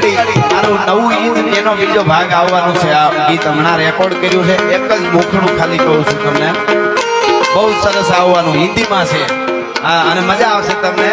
ઘડી મારું નવું ગીત એનો બીજો ભાગ આવવાનો છે. આ ગીત હમણાં રેકોર્ડ કર્યું છે. એક જ બોખણું ખાલી કહું છું તમને. બહુ સરસ આવવાનું. હિન્દીમાં છે. હા, અને મજા આવશે તમને.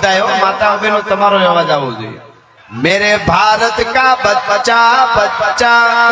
બધાય માતા બહેનો તમારો અવાજ આવવો જોઈએ. મેરે ભારત કા બચ્ચા બચ્ચા.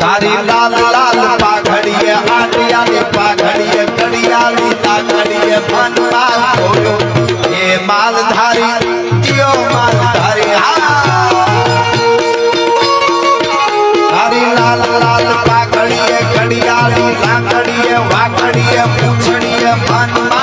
તારી લાલ લાલ પાઘડીએ આટિયાની પાઘડીએ કડિયાની લાકડીએ મનમાં માલ ધારી કયો માલ ધારી હા. તારી લાલ લાલ પાઘડીએ કડિયાની લાકડીએ વાકડીએ પૂછડીએ મનમાં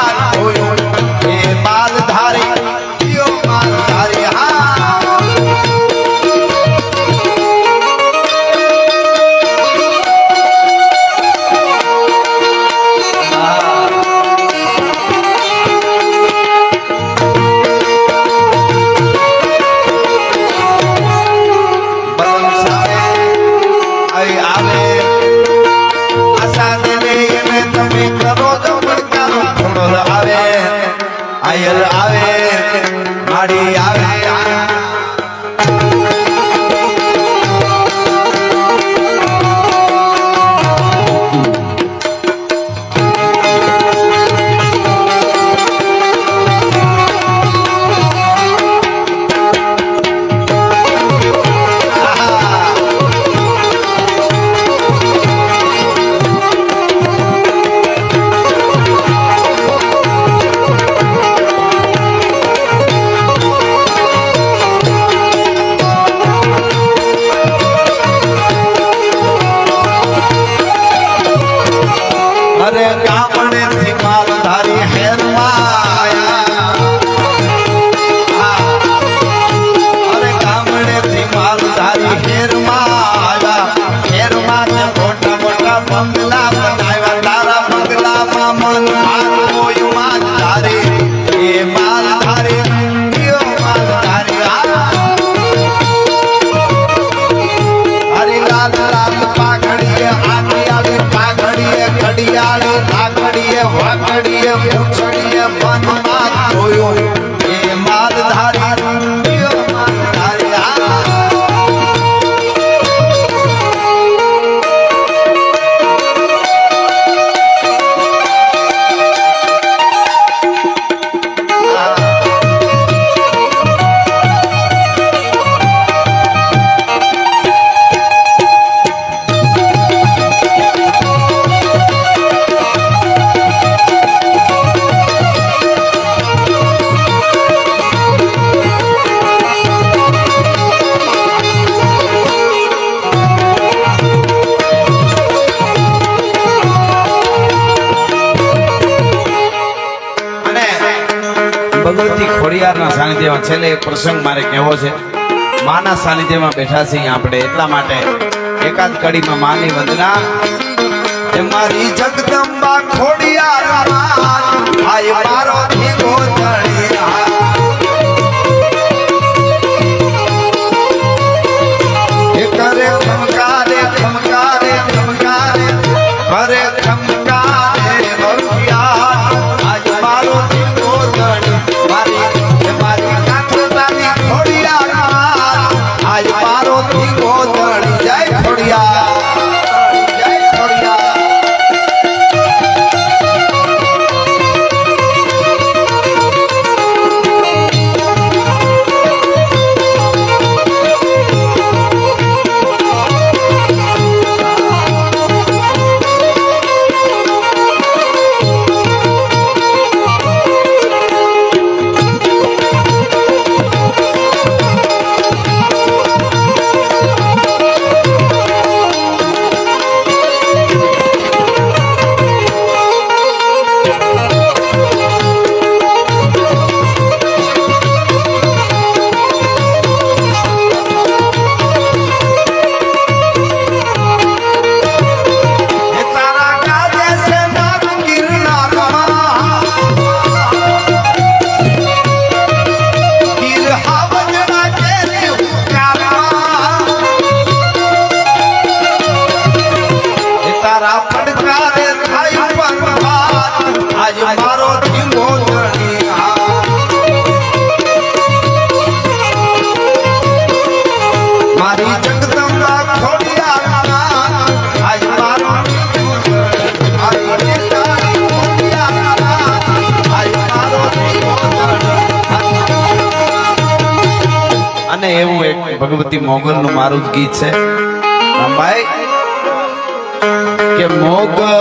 அயல் ஆவே அடி ஆவே બંગલા બનાવ્યા તારા બંગલામાં મન મારું તારે એ માલ તારે ઘડિયાળે લાકડીએ વાકડીએ પૂંછડીએ મનમાં જોયો એ માલ ખોડિયારના સાનિધ્યમાં છેલ્લે એક પ્રસંગ મારે કહેવો છે. માના સાનિધ્યમાં બેઠા છીએ આપણે એટલા માટે એકાદ કડીમાં માની વંદના. મારી જગદંબા ખોડિયા મારો ભગવતી મોગલ નું મારું ગીત છે. રામભાઈ કે મોગલ